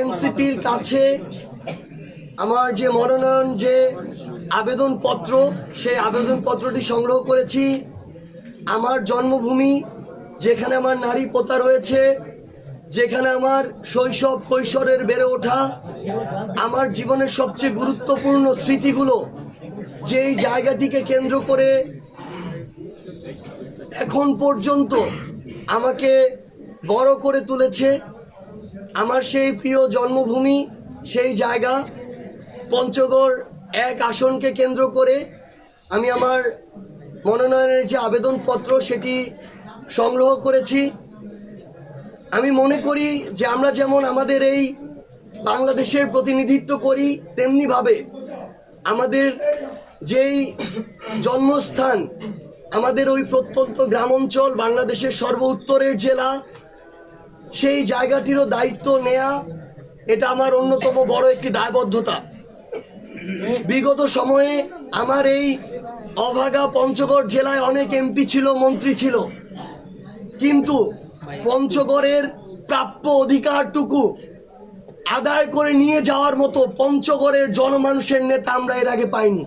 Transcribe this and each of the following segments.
এনসিপির কাছে আমার যে মনোনয়ন, যে আবেদনপত্র, সেই আবেদনপত্রটি সংগ্রহ করেছি। আমার জন্মভূমি, যেখানে আমার নারী পোতা রয়েছে, যেখানে আমার শৈশব কৈশোরের বেড়ে ওঠা, আমার জীবনের সবচেয়ে গুরুত্বপূর্ণ স্মৃতিগুলো যেই জায়গাটিকে কেন্দ্র করে এখন পর্যন্ত আমাকে বড় করে তুলেছে। আমার সেই প্রিয় জন্মভূমি, সেই জায়গা, পঞ্চগড় এক আসনকে কেন্দ্র করে আমি আমার মনোনয়নের যে আবেদনপত্র সেটি সংগ্রহ করেছি। আমি মনে করি যে আমরা যেমন আমাদের এই বাংলাদেশের প্রতিনিধিত্ব করি, তেমনিভাবে আমাদের যেই জন্মস্থান, আমাদের ওই প্রত্যন্ত গ্রাম অঞ্চল বাংলাদেশের সর্ব উত্তরের জেলা সেই জায়গাটিরও দায়িত্ব নেয়া এটা আমার অন্যতম বড় একটি দায়বদ্ধতা। বিগত সময়ে আমার এই অভাগা পঞ্চগড় জেলায় অনেক এমপি ছিল মন্ত্রী ছিল। কিন্তু পঞ্চগড়ের প্রাপ্য অধিকারটুকু আদায় করে নিয়ে যাওয়ার মতো পঞ্চগড়ের জনমানুষের নেতা আমরা এর আগে পাইনি।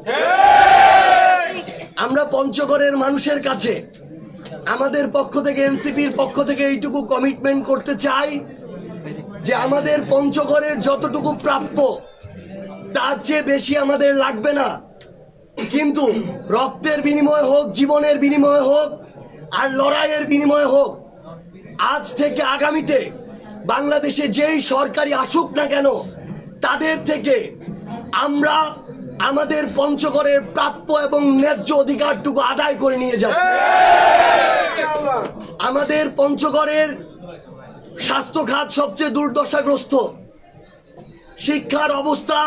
আমরা পঞ্চগড়ের মানুষের কাছে আমাদের পক্ষ থেকে, এনসিপির পক্ষ থেকে এইটুকু কমিটমেন্ট করতে চাই যে আমাদের পঞ্চগড়ের যতটুকু প্রাপ্য, তার চেয়ে বেশি আমাদের লাগবে না। কিন্তু রক্তের বিনিময় হোক, জীবনের বিনিময় হোক, আর লড়াইয়ের বিনিময় হোক, আজ থেকে আগামীতে বাংলাদেশে যেই সরকারি আসুক না কেন, তাদের থেকে আমরা আমাদের পঞ্চগড়ের প্রাপ্য এবং ন্যায্য অধিকারটুকু আদায় করে নিয়ে যাব। আমাদের পঞ্চগড়ের স্বাস্থ্য খাত সবচেয়ে দুর্দশাগ্রস্ত। শিক্ষার অবস্থা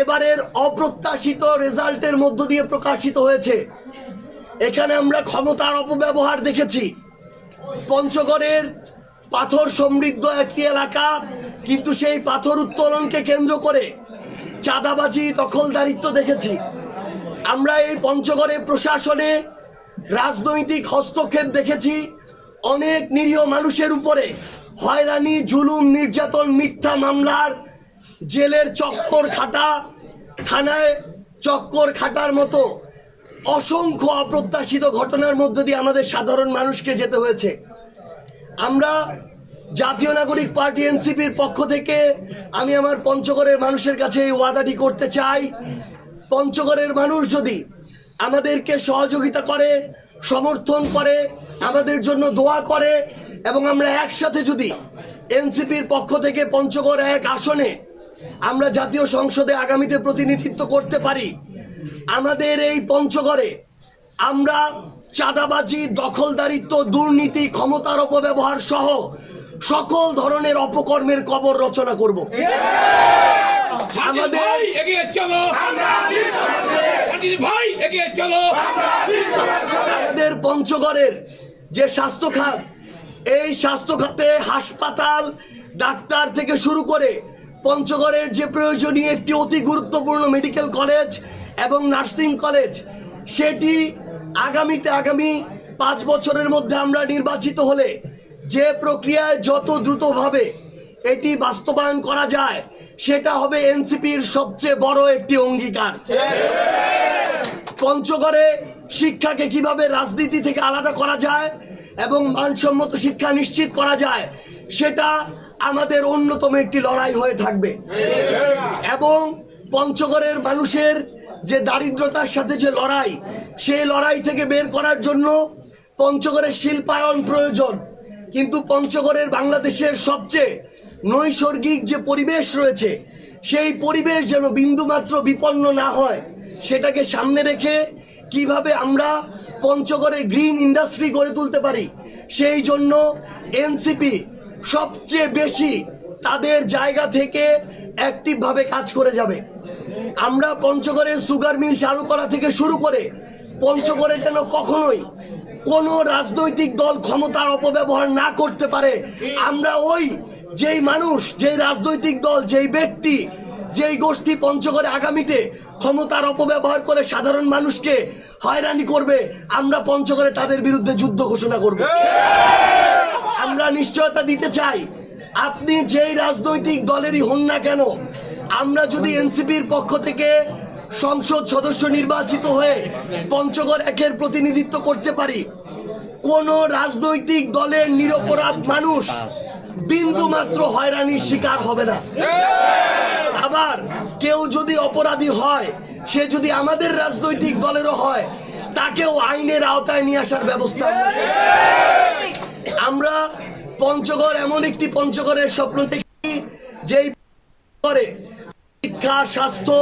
এবারের অপ্রত্যাশিত রেজাল্টের মধ্য দিয়ে প্রকাশিত হয়েছে। এখানে আমরা ক্ষমতার অপব্যবহার দেখেছি। পঞ্চগড়ের পাথর সমৃদ্ধ একটি এলাকা, কিন্তু সেই পাথর উত্তোলনকে কেন্দ্র করে চাঁদাবাজি, দখলদারিত্ব দেখেছি। আমরা এই পঞ্চগড়ে প্রশাসনে রাজনৈতিক হস্তক্ষেপ দেখেছি। অনেক নিরীহ মানুষের উপরে হয়রানি, জুলুম, নির্যাতন, মিথ্যা মামলার জেলের চক্কর খাটা, থানায় চক্কর খাটার মতো অসংখ্য অপ্রত্যাশিত ঘটনার মধ্য দিয়ে আমাদের সাধারণ মানুষকে যেতে হয়েছে। আমরা জাতীয় নাগরিক পার্টি এনসিপির পক্ষ থেকে আমি আমার পঞ্চগড়ের মানুষের কাছে এই ওয়াদাটি করতে চাই। পঞ্চগড়ের মানুষ যদি আমাদেরকে সহযোগিতা করে, সমর্থন করে, আমাদের জন্য দোয়া করে এবং আমরা একসাথে যদি এনসিপির পক্ষ থেকে পঞ্চগড় এক আসনে আমরা জাতীয় সংসদে আগামীতে প্রতিনিধিত্ব করতে পারি, আমাদের এই পঞ্চগড়ে আমরা চাঁদাবাজি, দখলদারিত্ব, দুর্নীতি, ক্ষমতার অপব্যবহার সহ সকল ধরনের অপকর্মের কবর রচনা করব। আমাদের এগিয়ে চলো। ভাই এগিয়ে চলো। আমাদের পঞ্চগড়ের যে স্বাস্থ্য খাত এই স্বাস্থ্য খাতে হাসপাতাল ডাক্তার থেকে শুরু করে পঞ্চগড়ের যে প্রয়োজনীয় একটি অতি গুরুত্বপূর্ণ মেডিকেল কলেজ এবং নার্সিং কলেজ সেটি আগামীতে আগামী পাঁচ বছরের মধ্যে আমরা নির্বাচিত হলে যে প্রক্রিয়ায় যত দ্রুতভাবে এটি বাস্তবায়ন করা যায়, সেটা হবে এনসিপির সবচেয়ে বড় একটি অঙ্গীকার। পঞ্চগড়ে শিক্ষাকে কীভাবে রাজনীতি থেকে আলাদা করা যায় এবং মানসম্মত শিক্ষা নিশ্চিত করা যায়, সেটা আমাদের অন্যতম একটি লড়াই হয়ে থাকবে। এবং পঞ্চগড়ের মানুষের যে দারিদ্রতার সাথে যে লড়াই, সেই লড়াই থেকে বের করার জন্য পঞ্চগড়ের শিল্পায়ন প্রয়োজন। কিন্তু পঞ্চগড়ের বাংলাদেশের সবচেয়ে নৈসর্গিক যে পরিবেশ রয়েছে, সেই পরিবেশ যেন বিন্দুমাত্র বিপন্ন না হয়, সেটাকে সামনে রেখে কীভাবে আমরা পঞ্চগড়ে গ্রিন ইন্ডাস্ট্রি গড়ে তুলতে পারি, সেই জন্য এনসিপি সবচেয়ে বেশি তাদের জায়গা থেকে অ্যাক্টিভভাবে কাজ করে যাবে। আমরা পঞ্চগড়ের সুগার মিল চালু করা থেকে শুরু করে পঞ্চগড়ে যেন কখনোই কোন রাজনৈতিক দল ক্ষমতার অপব্যবহার না করতে পারে। আমরা ওই যেই মানুষ, যেই রাজনৈতিক দল, যেই ব্যক্তি, যেই গোষ্ঠী পঞ্চগড়ে আগামীতে ক্ষমতার অপব্যবহার করে সাধারণ মানুষকে হয়রানি করবে, আমরা পঞ্চগড়ে তাদের বিরুদ্ধে যুদ্ধ ঘোষণা করব। আমরা নিশ্চয়তা দিতে চাই, আপনি যেই রাজনৈতিক দলেরই হন না কেন, আমরা যদি এনসিপির পক্ষ থেকে সংসদ সদস্য নির্বাচিত হয়ে পঞ্চগড় একের প্রতিনিধিত্ব করতে পারি। কোন রাজনৈতিক দলের নিরপরাধ মানুষ বিন্দু মাত্র হয়রানির শিকার হবে না। আবার কেউ যদি অপরাধী হয়, সে যদি আমাদের রাজনৈতিক দলেরও হয়, তাকেও আইনের আওতায় নিয়ে আসার ব্যবস্থা আমরা পঞ্চগড় এমন একটি পঞ্চগড়ের স্বপ্ন দেখি, যেই শিক্ষা, স্বাস্থ্য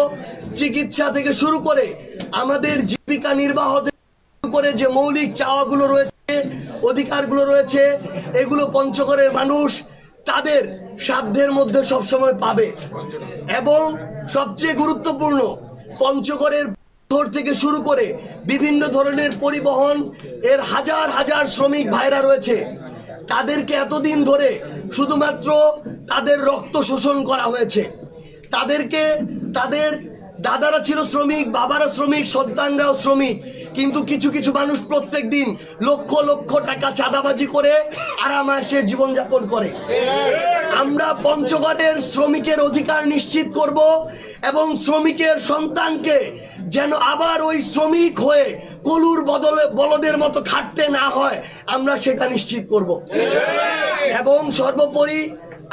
চিকিৎসা থেকে শুরু করে আমাদের জীবিকা নির্বাহ করে যে মৌলিক চাওয়াগুলো রয়েছে, অধিকারগুলো রয়েছে, এগুলো পঞ্চগড়ের মানুষ তাদের সাধ্যের মধ্যে সবসময় পাবে। এবং সবচেয়ে গুরুত্বপূর্ণ, পঞ্চগড়ের পাথর থেকে শুরু করে বিভিন্ন ধরনের পরিবহন, এর হাজার হাজার শ্রমিক ভাইরা রয়েছে। তাদেরকে এতদিন ধরে শুধুমাত্র তাদের রক্ত শোষণ করা হয়েছে। তাদেরকে, তাদের দাদারা ছিল শ্রমিক, বাবারা শ্রমিক, সন্তানরাও শ্রমিক। কিন্তু কিছু কিছু মানুষ প্রত্যেক দিন লক্ষ লক্ষ টাকা চাঁদাবাজি করে আরামাসের জীবনযাপন করে। আমরা পঞ্চগড়ের শ্রমিকের অধিকার নিশ্চিত করব এবং শ্রমিকের সন্তানকে যেন আবার ওই শ্রমিক হয়ে কলুর বদলে, বলদের মতো খাটতে না হয়, আমরা সেটা নিশ্চিত করব। এবং সর্বোপরি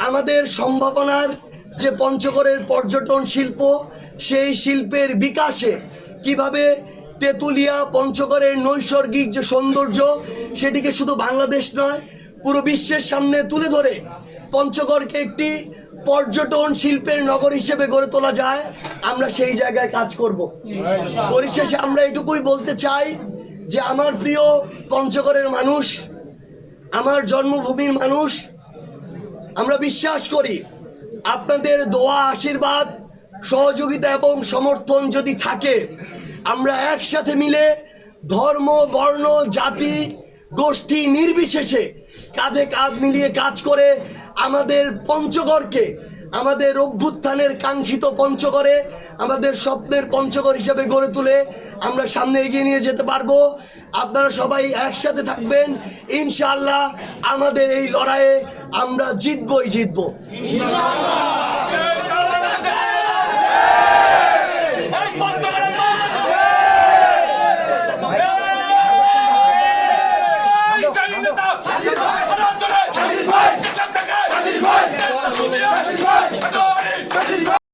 আমাদের সম্ভাবনার যে পঞ্চগড়ের পর্যটন শিল্প সেই শিল্পের বিকাশে কীভাবে তেঁতুলিয়া, পঞ্চগড়ের নৈসর্গিক যে সৌন্দর্য, সেটিকে শুধু বাংলাদেশ নয়, পুরো বিশ্বের সামনে তুলে ধরে পঞ্চগড়কে একটি পর্যটন শিল্পের নগর হিসেবে গড়ে তোলা যায়, আমরা সেই জায়গায় কাজ করব। পরিশেষে আমরা এটুকুই বলতে চাই যে আমার প্রিয় পঞ্চগড়ের মানুষ, আমার জন্মভূমির মানুষ, আমরা বিশ্বাস করি আপনাদের দোয়া, আশীর্বাদ সহযোগিতা এবং সমর্থন যদি থাকে, আমরা একসাথে মিলে ধর্ম, বর্ণ, জাতি, গোষ্ঠী নির্বিশেষে কাঁধে কাঁধ মিলিয়ে কাজ করে আমাদের পঞ্চগড়কে, আমাদের অভ্যুত্থানের কাঙ্ক্ষিত পঞ্চগড়ে, আমাদের স্বপ্নের পঞ্চগড় হিসেবে গড়ে তুলে আমরা সামনে এগিয়ে নিয়ে যেতে পারব। আপনারা সবাই একসাথে থাকবেন। ইনশাআল্লাহ আমাদের এই লড়াইয়ে আমরা জিতবই জিতবো।